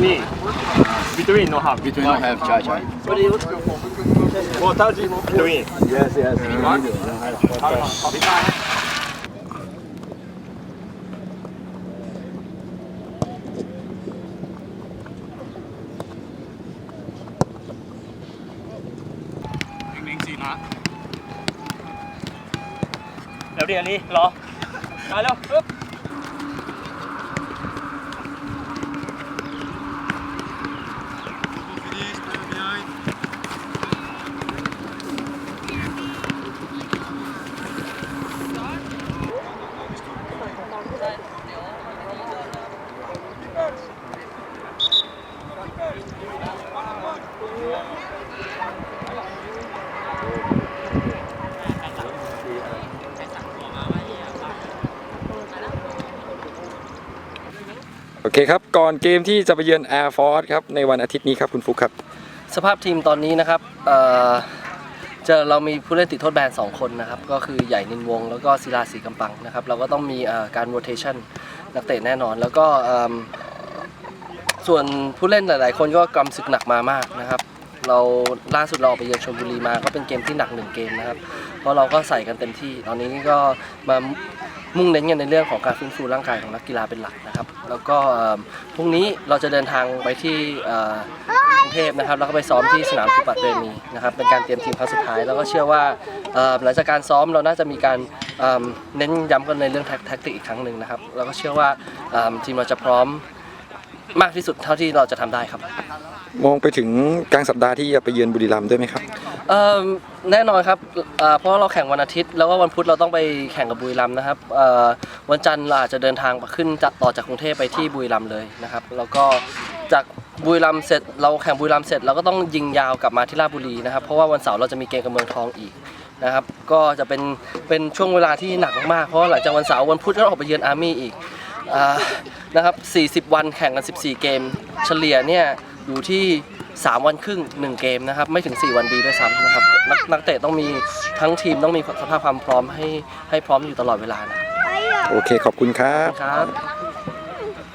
between between no have Between no have chai chai. What touch between Yes, yes. ขอพิซซ่านะเดี๋ยวดิอันนี้รอมาเร็วปึ๊บ โอเคครับ ก่อนเกมที่จะไปเยือน Air Force ครับ ในวันอาทิตย์นี้ครับคุณฟุกครับ สภาพทีมตอนนี้นะครับเอ่อเจะเรามีผู้เล่นติดโทษแบน 2 คนนะครับ ก็คือใหญ่นินวง แล้วก็ศิลาสีกำปังนะครับ เราก็ต้องมีเอ่อการ rotation นักเตะแน่นอน แล้วก็เอิ่มส่วนผู้เล่นหลาย ๆ คนก็กำศึกหนักมามากนะครับ เราล่าสุดเราออกไปเยือนชลบุรีมาก็เป็นเกมที่หนักหนึ่งเกมนะครับ เพราะเราก็ใส่กันเต็มที่ ตอนนี้ก็มามุ่งเน้นกันในเรื่องของการฟื้นฟูร่างกายของนักกีฬาเป็นหลักนะครับ แล้วก็เอิ่มพรุ่งนี้เราจะเดินทางไปที่เอ่อกรุงเทพนะครับ แล้วก็ไปซ้อมที่สนามสุปัตเตมีนะครับ เป็นการเตรียมทีมครั้งสุดท้าย แล้วก็เชื่อว่าเอ่อหลังจากการซ้อมเราน่าจะมีการเอิ่มเน้นย้ำกันในเรื่องแท็กแท็กติกอีกครั้งหนึ่งนะครับ แล้วก็เชื่อว่าเอิ่มทีมเราจะพร้อม มากที่สุดเท่าที่เราจะทำได้ครับ มองไปถึงกลางสัปดาห์ที่จะไปเยือนบุรีรัมย์ด้วยไหมครับ เอ่อแน่นอนครับเอ่อเพราะว่าเราแข่งวันอาทิตย์ แล้วก็วันพุธเราต้องไปแข่งกับบุรีรัมย์นะครับเอ่อวันจันทร์เราอาจจะเดินทางขึ้นจากต่อจากกรุงเทพไปที่บุรีรัมย์เลยนะครับแล้วก็จากบุรีรัมย์เสร็จเราแข่งบุรีรัมย์เสร็จเราก็ต้องยิงยาวกลับมาที่ราชบุรีนะครับเพราะว่าวันเสาร์เราจะมีเกมกับเมืองทองอีกนะครับก็จะเป็นเป็นช่วงเวลาที่หนักมากๆเพราะว่าหลังจากวันเสาร์วันพุธก็ออกไปเยือนอาร์มี่อีกอ่า นะครับ 40 วันแข่งกัน 14 เกม เฉลี่ยเนี่ยอยู่ที่ 3 วันครึ่ง 1 เกมนะครับ ไม่ถึง 4 วันดีด้วยซ้ำนะครับนักนักเตะต้องมีทั้งทีมต้องมีสภาพความพร้อมให้ให้พร้อมอยู่ตลอดเวลานะโอเคขอบคุณครับ ครับ